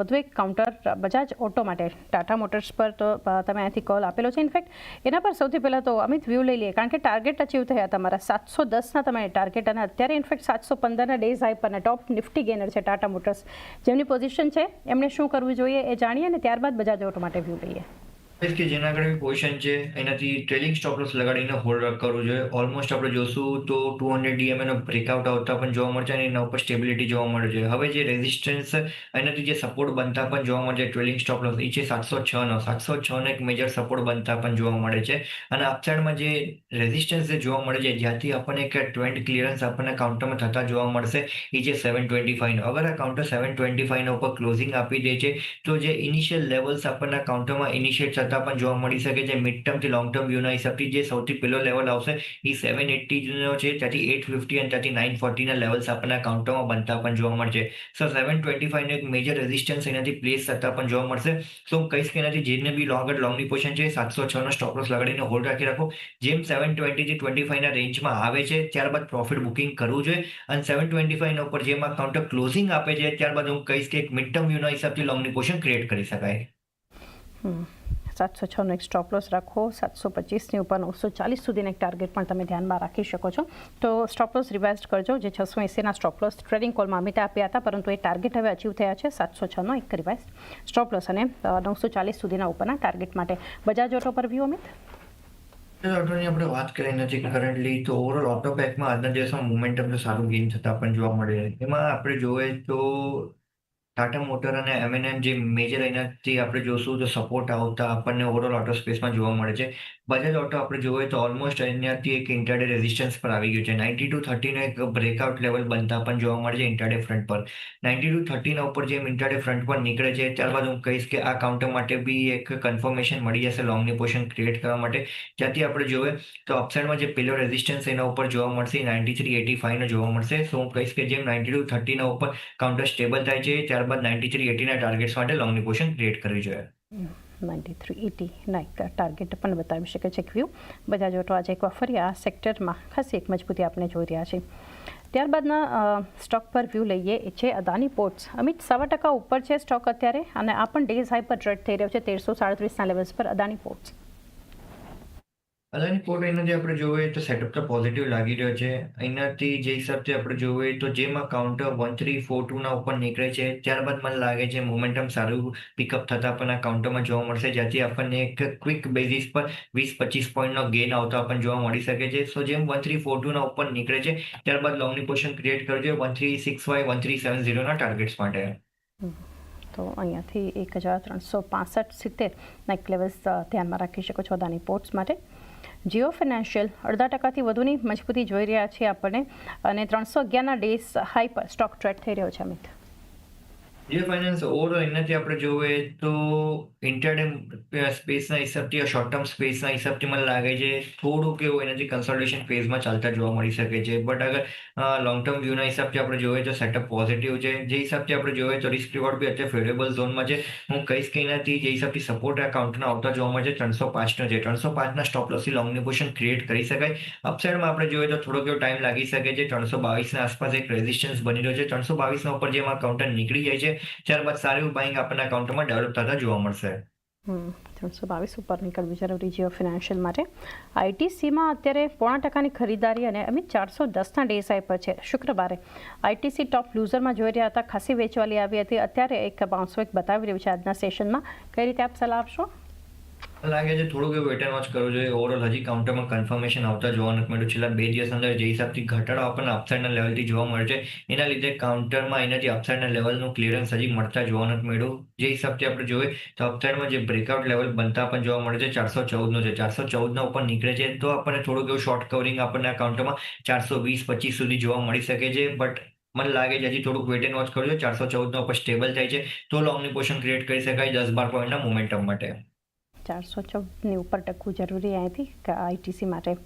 વધુ એક counter Bajaj auto માટે. ટાટા મોટર્સ પર તો તમે અહીંથી કોલ આપેલો છે. ઇનફેક્ટ એના પર સૌથી પહેલાં તો અમિત વ્યૂ લઈ લઈએ. કારણ કે ટાર્ગેટ અચીવ થયા તમારા સાતસો દસના તમે ટાર્ગેટ અને અત્યારે ઇનફેક્ટ સાતસો પંદરના ડેઝ હાઈ પરના ટોપ નિફ્ટી ગેનર છે ટાટા મોટર્સ. જેમની પોઝિશન છે એમણે શું કરવું જોઈએ એ જાણીએ અને ત્યારબાદ બજાજ ઓટો માટે વ્યૂ લઈએ. કે જેના આગળ પોઝિશન છે, એનાથી ટ્રેલિંગ સ્ટોપ લોસ લગાડીને હોલ્ડ કરવું જોઈએ. ઓલમોસ્ટ આપણે જોશું તો ટુ હંડ્રેડ ડીએમ એનો બ્રેકઆઉટ આવતા પણ જોવા મળશે અને એના ઉપર સ્ટેબિલિટી જોવા મળે છે. હવે જે રેઝિસ્ટન્સ એનાથી જે સપોર્ટ બનતા પણ જોવા મળે છે ટ્રેલિંગ સ્ટોપ લોસ એ છે સાતસો છ નો સાતસો છ નો એક મેજર સપોર્ટ બનતા પણ જોવા મળે છે. અને અપસાઇડમાં જે રેઝિસ્ટન્સ જે જોવા મળે છે, જ્યાંથી આપણને એક ટ્વેન્ટ ક્લિયરન્સ આપણને કાઉન્ટરમાં થતા જોવા મળશે એ છે સેવન ટ્વેન્ટી ફાઈવ અગર આ કાઉન્ટર સેવન ટ્વેન્ટી ફાઈવ ઉપર ક્લોઝિંગ આપી દે છે, તો જે ઇનિશિયલ લેવલ્સ આપણના કાઉન્ટરમાં ઇનિશિયેટ થતા પણ જોવા મળી શકે છે. મિડ ટર્મથી લોંગ ટર્મ વ્યૂના હિસાબથી જે સૌથી પહેલો લેવલ આવશે, એ સેવન એટી નો છે. ત્યાંથી એટ ફિફ્ટી અને ત્યાંથી નાઇન ફોર્ટીના લેવલ્સ આપણના કાઉન્ટરમાં બનતા પણ જોવા મળશે. સો સેવન ટ્વેન્ટી ફાઈવ એક મેજર રેઝિસ્ટન્સ એનાથી પ્લેસ થતા પણ જોવા મળશે. સો કહીશ કે એનાથી જેને બી લોંગ લોંગની પોઝિશન છે, સાતસો છ નો સ્ટોપ લોસ લગાડીને હોલ્ડ રાખી રાખો. જેમ સેવન ટ્વેન્ટી થી ટ્વેન્ટી ફાઈવના રેન્જમાં આવે છે, ત્યારબાદ પ્રોફિટ બુકિંગ કરવું જોઈએ. અને સેવન ટ્વેન્ટી ફાઈવ ઉપર જેમ કાઉન્ટર ક્લોઝિંગ આપે છે, ત્યારબાદ હું કહીશ કે એક મિડ ટર્મ વ્યૂના હિસાબથી લોંગની પોઝિશન ક્રિએટ કરી શકાય. સાતસો છનો એક સ્ટોપ લોસ રાખો, સાતસો પચીસની ઉપર નવસો ચાલીસ સુધીનો એક ટાર્ગેટ પણ તમે ધ્યાનમાં રાખી શકો છો. તો સ્ટોપ લોસ રિવાઇઝ કરજો, જે છસો એંસીના સ્ટોપ લોસ ટ્રેડિંગ કોલમાં અમિતે આપ્યા હતા પરંતુ એ ટાર્ગેટ હવે અચીવ થયા છે, સાતસો છનો એક રિવાઇઝ સ્ટોપ લોસ અને નવસો ચાલીસ સુધીના ઉપરના ટાર્ગેટ માટે. બજાજ ઓટો પર વ્યૂ અમિત? ઓટોની આપણે વાત કરી નથી કરન્ટલી તો ઓવરઓલ ઓટો પેકમાં આજના દિવસમાં મોમેન્ટમ સારું ગેઇન થતા પણ જોવા મળે છે એમાં આપણે જોઈએ તો ટાટા મોટર અને એમએનએમ જે મેજર એનાથી આપણે જોશું તો સપોર્ટ આવતા આપણને ઓવરઓલ ઓટો સ્પેસમાં જોવા મળે છે. બજાજ ઓટો આપણે જોઈએ તો ઓલમોસ્ટ અહીંયાથી એક ઇન્ટરડે રેઝિસ્ટન્સ પર આવી ગયું છે. નાઇન્ટી ટુ થર્ટીનો એક બ્રેકઆઉટ લેવલ બનતા પણ જોવા મળે છે ઇન્ટરડે ફ્રન્ટ પર. નાઇન્ટી ટુ થર્ટીના ઉપર જેમ ઇન્ટરડે ફ્રન્ટ પર નીકળે છે, ત્યારબાદ હું કહીશ કે આ કાઉન્ટર માટે બી એક કન્ફર્મેશન મળી જશે લોંગની પોઝિશન ક્રિએટ કરવા માટે. જ્યાંથી આપણે જોઈએ તો અપસાઇડમાં જે પેલો રેઝિસ્ટન્સ એના ઉપર જોવા મળશે નાઇન્ટી થ્રી એટી ફાઇવનો જોવા મળશે. સો હું કહીશ કે જેમ નાઇન્ટી ટુ થર્ટીના ઉપર કાઉન્ટર સ્ટેબલ થાય છે, ત્યારબાદ નાઇન્ટી થ્રી એટીના ટાર્ગેટ્સ માટે લોંગની પોઝિશન ક્રિએટ કરવી જોઈએ. Ninety three eighty nine target પણ બતાવી શકે છે વ્યૂ બજાજ ઓટો આજે એકવાર ફરી આ સેક્ટરમાં ખાસી એક મજબૂતી આપણે જોઈ રહ્યા છીએ ત્યારબાદના સ્ટોક પર વ્યૂ લઈએ એ છે અદાની પોર્ટ્સ અમિત, સવા ટકા ઉપર છે સ્ટોક અત્યારે અને આ પણ ડેઝ હાઈ પર ટ્રેડ થઈ રહ્યો છે. તેરસો સાડત્રીસના લેવલ્સ પર અદાની પોર્ટ્સ અદાની પોર્ટ એનાથી આપણે જોઈએ તો સેટઅપ તો પોઝિટિવ લાગી રહ્યો છે. એનાથી જે હિસાબથી આપણે જોઈએ તો જેમાં કાઉન્ટર વન થ્રી ફોર ટુના ઉપર નીકળે છે, ત્યારબાદ મને લાગે છે મોમેન્ટમ સારું પિકઅપ થતા પણ આ કાઉન્ટરમાં જોવા મળશે જ્યાંથી આપણને એક ક્વિક બેઝિસ પર વીસ પચીસ પોઈન્ટનો ગેન આવતો પણ જોવા મળી શકે છે. સો જેમ વન થ્રી ફોર ટુના ઉપર નીકળે છે, ત્યારબાદ લોંગની પોઝિશન ક્રિએટ કરજો one three six five one three seven ઝીરોના ટાર્ગેટ્સ માટે. તો અહીંયાથી એક હજાર ત્રણસો પાસઠ સિત્તેરના એક લેવલ્સ ધ્યાનમાં રાખી શકો છો અદાની પોર્ટ્સ માટે. જીઓ ફિનાન્શિયલ અડધા ટકાથી વધુની મજબૂતી જોઈ રહ્યા છે આપણને અને ત્રણસો અગિયારના ડેઝ હાઈ પર સ્ટોક ટ્રેડ થઈ રહ્યો છે અમિત. જે ફાઇનાન્સ ઓવરઓલ એનાથી આપણે જોઈએ તો ઇન્ટરડે સ્પેસના હિસાબથી શોર્ટ ટર્મ સ્પેસના હિસાબથી મને લાગે છે થોડુંક એવું એનાથી કન્સલ્ટેશન ફેઝમાં ચાલતા જોવા મળી શકે છે. બટ અગર લોંગ ટર્મ વ્યૂના હિસાબથી આપણે જોઈએ તો સેટઅપ પોઝિટિવ છે. જે હિસાબથી આપણે જોઈએ તો રિસ્ક રિવોર્ડ બી અત્યારે ફેવરેબલ ઝોનમાં છે. હું કહીશ કે એનાથી જે હિસાબથી સપોર્ટ એકાઉન્ટના આવતા જોવા મળે છે ત્રણસો પાંચનો છે. ત્રણસો પાંચના સ્ટોપ લોસથી લોંગની પોઝિશન ક્રિએટ કરી શકાય. અપસાઇડમાં આપણે જોઈએ તો થોડોક એવો ટાઈમ લાગી શકે છે. ત્રણસો બાવીસના આસપાસ એક રેઝિસ્ટન્સ બની રહ્યો છે. ત્રણસો બાવીસના ઉપર જેમાં કાઉન્ટર નીકળી જાય છે ત્યારબાદ સારું બાઇંગ આપણને કાઉન્ટરમાં ડેવલપ થતા જોવા મળશે. ત્રણસો બાવીસ ઉપર નીકળવું જરૂરી જીઓ ફિનાન્શિયલ માટે. આઈટીસીમાં અત્યારે પોણા ટકાની ખરીદારી અને અમે ચારસો દસના ડે હાઈ પર છે. શુક્રવારે આઈટીસી ટોપ લૂઝરમાં જોઈ રહ્યા હતા, ખાસી વેચવાલી આવી હતી. અત્યારે એક બાઉન્સવેક બતાવી રહ્યું છે આજના સેશનમાં કઈ રીતે આપ સલાહ આપશો? લાગે છે થોડુંક એવું વેટ એન્ડ વોચ કરવું જોઈએ. ઓવરઓલ હજી કાઉન્ટરમાં કન્ફર્મેશન આવતા જોવા નથી મળ્યું. છેલ્લા બે દિવસ અંદર જે હિસાબથી ઘટાડો આપણને અપસાઇડના લેવલથી જોવા મળે છે. એના લીધે કાઉન્ટરમાં એનાથી અપસાઇડના લેવલનું ક્લિયરન્સ હજી મળતા જોવા નથી મળ્યું. જે હિસાબથી આપણે જોઈએ તો અપસાઇડમાં જે બ્રેકઆઉટ લેવલ બનતા પણ જોવા મળે છે, ચારસો ચૌદનો છે. ચારસો ચૌદના ઉપર નીકળે છે તો આપણને થોડુંક એવું શોર્ટ કવરિંગ આપણને આ કાઉન્ટરમાં ચારસો વીસ પચીસ સુધી જોવા મળી શકે છે. બટ મને લાગે છે હજી થોડુંક વેટ એન્ડ વોચ કરજો ચારસો ચૌદના ઉપર સ્ટેબલ થાય છે તો લોંગની પોઝિશન ક્રિએટ કરી શકાય દસ બાર પોઈન્ટના મોમેન્ટમ માટે. ચારસો ચૌદની ઉપર ટકવું જરૂરી અહીંથી આઈટીસી માટે.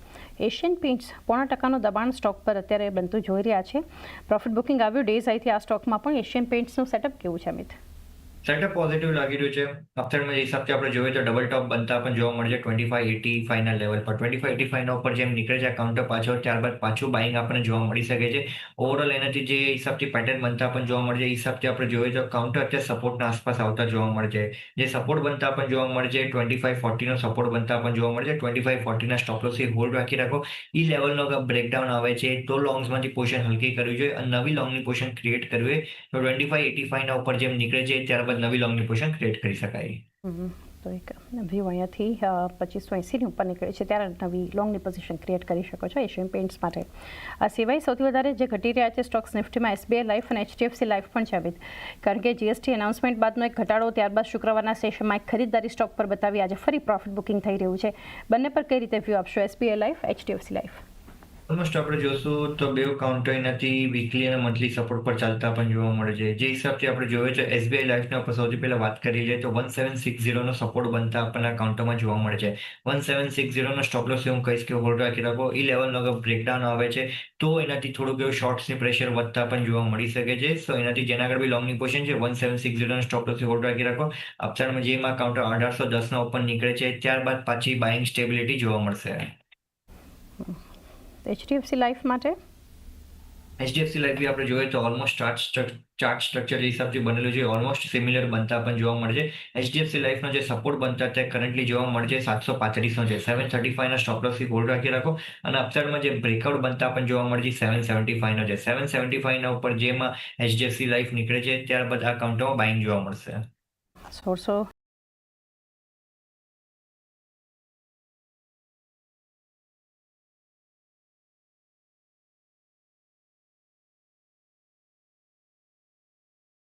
એશિયન પેઇન્ટ્સ, પોણા ટકાનું દબાણ સ્ટોક પર અત્યારે બનતું જોઈ રહ્યા છે. પ્રોફિટ બુકિંગ આવ્યું, ડેઝ આઈથી આ સ્ટોકમાં પણ એશિયન પેઇન્ટ્સનું સેટઅપ કેવું છે, અમિત? સેટઅપ પોઝિટિવ લાગી રહ્યું છે. અપસાઇડમાં એ હિસાબથી આપણે જોઈએ તો ડબલ ટોપ બનતા પણ જોવા મળશે. ટ્વેન્ટી ફાઈવ એટી ફાઈવના લેવલ પર. ટ્વેન્ટી ફાઈવ એટી ફાઈવના ઉપર જેમ નીકળે છે કાઉન્ટર પાછળ, ત્યારબાદ પાછું બાઇંગ આપણને જોવા મળી શકે છે. ઓવરઓલ એનાથી જે હિસાબથી પેટર્ન બનતા પણ જોવા મળે છે એ હિસાબથી આપણે જોઈએ તો કાઉન્ટર અત્યારે સપોર્ટના આસપાસ આવતા જોવા મળે છે જે સપોર્ટ બનતા પણ જોવા મળે છે ટ્વેન્ટી ફાઈવ ફોર્ટીનો સપોર્ટ બનતા પણ જોવા મળે છે ટ્વેન્ટી ફાઈવ ફોર્ટીના સ્ટોપલોસથી હોલ્ડ રાખી રાખો. ઈ લેવલનો બ્રેકડાઉન આવે છે, તો લોંગ્સમાંથી પોઝિશન હલકી કરવી જોઈએ. અને નવી લોંગની પોઝિશન ક્રિએટ કરવી તો ટ્વેન્ટી ફાઈવ એટી ફાઈવના ઉપર જેમ નીકળે છે, ત્યારબાદ નવી લોંગની પોઝિશન ક્રિએટ કરી શકાય. તો એક વ્યૂ અહીંયાથી પચીસો એંસીની ઉપર નીકળે છે, ત્યારે નવી લોંગની પોઝિશન ક્રિએટ કરી શકો છો એશિયન પેઇન્ટ્સ માટે. આ સિવાય સૌથી વધારે જે ઘટી રહ્યા છે સ્ટોક્સ નિફ્ટીમાં એસબીઆઈ લાઈફ અને એચડીએફસી લાઈફ પણ છે અભિત કારણ કે જીએસટી એનાઉન્સમેન્ટ બાદનો એક ઘટાડો ત્યારબાદ શુક્રવારના સેશનમાં એક ખરીદદારી સ્ટોક પર બતાવી આજે ફરી પ્રોફિટ બુકિંગ થઈ રહ્યું છે. બંને પર કઈ રીતે વ્યૂ આપશો? SBI life HDFC life almost આપણે જોશું તો બે કાઉન્ટર એનાથી વીકલી અને મંથલી સપોર્ટ પર ચાલતા પણ જોવા મળે છે. જે હિસાબથી આપણે જોઈએ છે એસબીઆઈ લાઈફના ઉપર સૌથી પહેલા વાત કરી લઈએ તો વન સેવન સિક્સ ઝીરોનો સપોર્ટ બનતા આપણને કાઉન્ટરમાં જોવા મળે છે. વન સેવન સિક્સ ઝીરોનો સ્ટોપલોસ હું કહીશ કે હોલ્ડ રાખી રાખો. એ લેવલનો બ્રેકડાઉન આવે છે, તો એનાથી થોડુંક એવું શોર્ટ્સની પ્રેશર વધતા પણ જોવા મળી શકે છે. સો એનાથી જેના આગળ બી લોંગની પોઝિશન છે વન સેવન સિક્સ ઝીરોનો સ્ટોપલોસ હોલ્ડ રાખી રાખો. અપસાઇડમાં જેમાં કાઉન્ટર અઢારસો દસના ઉપર નીકળે છે, ત્યારબાદ પાછી બાઇંગ સ્ટેબિલિટી જોવા મળશે. એચડીએફસી લાઈફ માટે? એચડીએફસી લાઈફ બી આપણે જોઈએ તો ઓલમોસ્ટ ચાર્ટ ચાર્ટ સ્ટ્રક્ચર હિસાબથી બનેલું છે ઓલમોસ્ટ સિમિલર બનતા પણ જોવા મળે છે એચડીએફસી લાઈફનો જે સપોર્ટ બનતા તે કરન્ટલી જોવા મળે છે સાતસો પાંત્રીસનો છે. સેવન થર્ટી ફાઈવના સ્ટોપલોસથી હોલ્ડ રાખી રાખો. અને અપસાઇડમાં જે બ્રેકઆઉટ બનતા પણ જોવા મળે છે સેવન સેવન્ટી ફાઈવનો છે. સેવન સેવન્ટી ફાઈવના ઉપર જેમાં એચડીએફસી લાઈફ નીકળે છે ત્યારબાદ આ કાઉન્ટમાં બાઇંગ જોવા મળશે. સોળસો